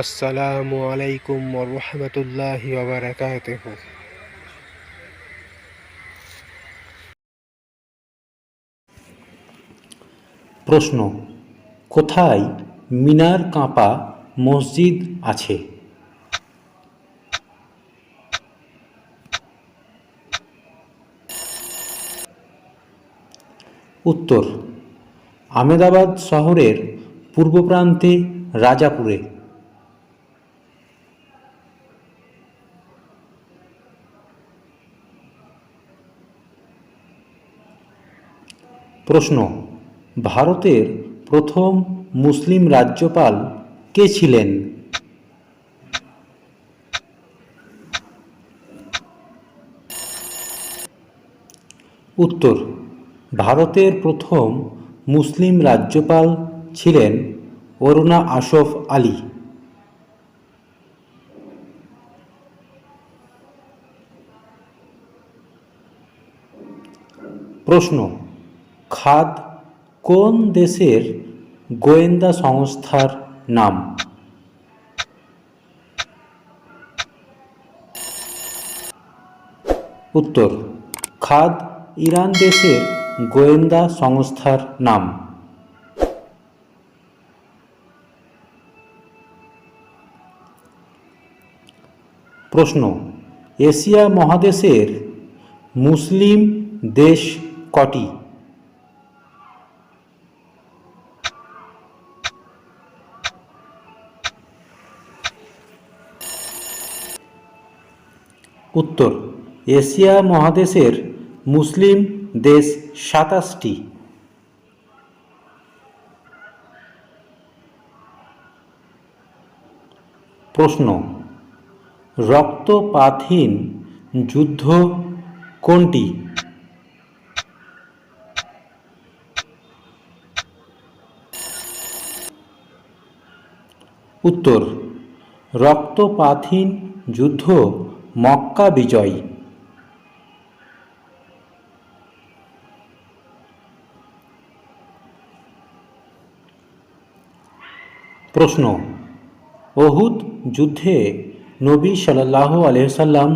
আসসালামু আলাইকুম রহমতুল্লাহি ওবরাকাতুহু প্রশ্ন, কোথায় মিনার কাঁপা মসজিদ আছে? উত্তর আমেদাবাদ শহরের পূর্ব প্রান্তে রাজাপুরে। প্রশ্ন, ভারতের প্রথম মুসলিম রাজ্যপাল কে ছিলেন? উত্তর, ভারতের প্রথম মুসলিম রাজ্যপাল ছিলেন অরুণা আশফ আলী। প্রশ্ন খাদ কোন দেশের গোয়েন্দা সংস্থার নাম? উত্তর, খাদ ইরান দেশের গোয়েন্দা সংস্থার নাম। প্রশ্ন, এশিয়া মহাদেশের মুসলিম দেশ কটি? উত্তর এশিয়া মহাদেশের মুসলিম দেশ সাতাশটি। প্রশ্ন রক্তপাতহীন যুদ্ধ কোনটি? উত্তর রক্তপাতহীন যুদ্ধ মক্কা বিজয়। প্রশ্ন অহুদ যুদ্ধে নবী সাল্লাহ আলহ্লাম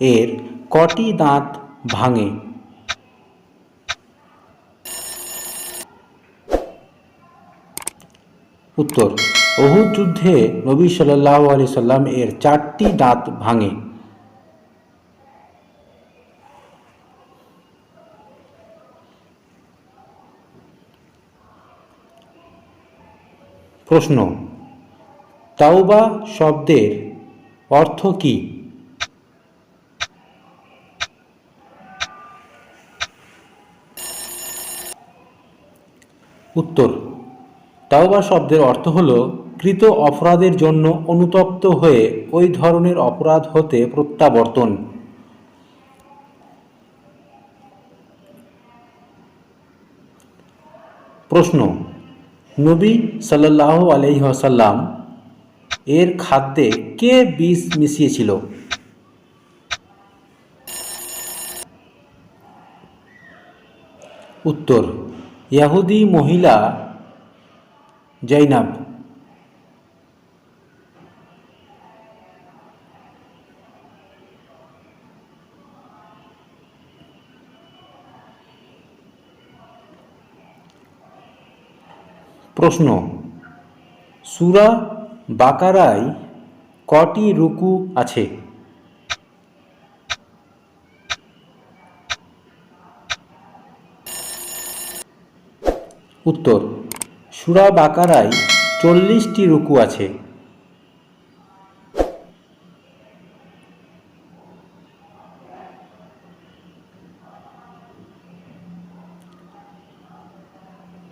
এর কটি দাঁত ভাঙে? উত্তর অহুদ যুদ্ধে নবী সাল্লাহ আলি সাল্লাম এর চারটি দাঁত ভাঙে। প্রশ্ন, তাওবা শব্দের অর্থ কী? উত্তর, তাওবা শব্দের অর্থ হল কৃত অপরাধের জন্য অনুতপ্ত হয়ে ওই ধরনের অপরাধ হতে প্রত্যাবর্তন। প্রশ্ন, নবী সাল্লাহ আলহিহাসাল্লাম এর খাদ্যে কে বিষ মিশিয়েছিল? উত্তর, ইয়াহুদি মহিলা জৈনাব। প্রশ্ন সুরা বাকারায় কটি রুকু আছে? উত্তর সুরা বাকারায় চল্লিশটি রুকু আছে।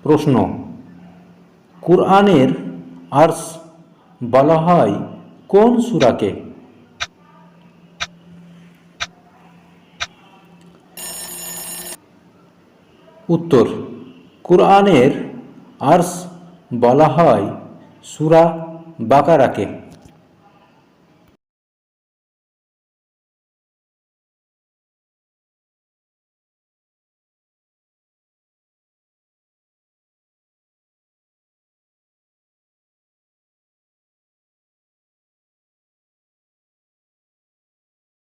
প্রশ্ন কুরআনের আর্স বলা হয় কোন সুরাকে? উত্তর কোরআনের আর্স বলা হয় সুরা বাকারাকে।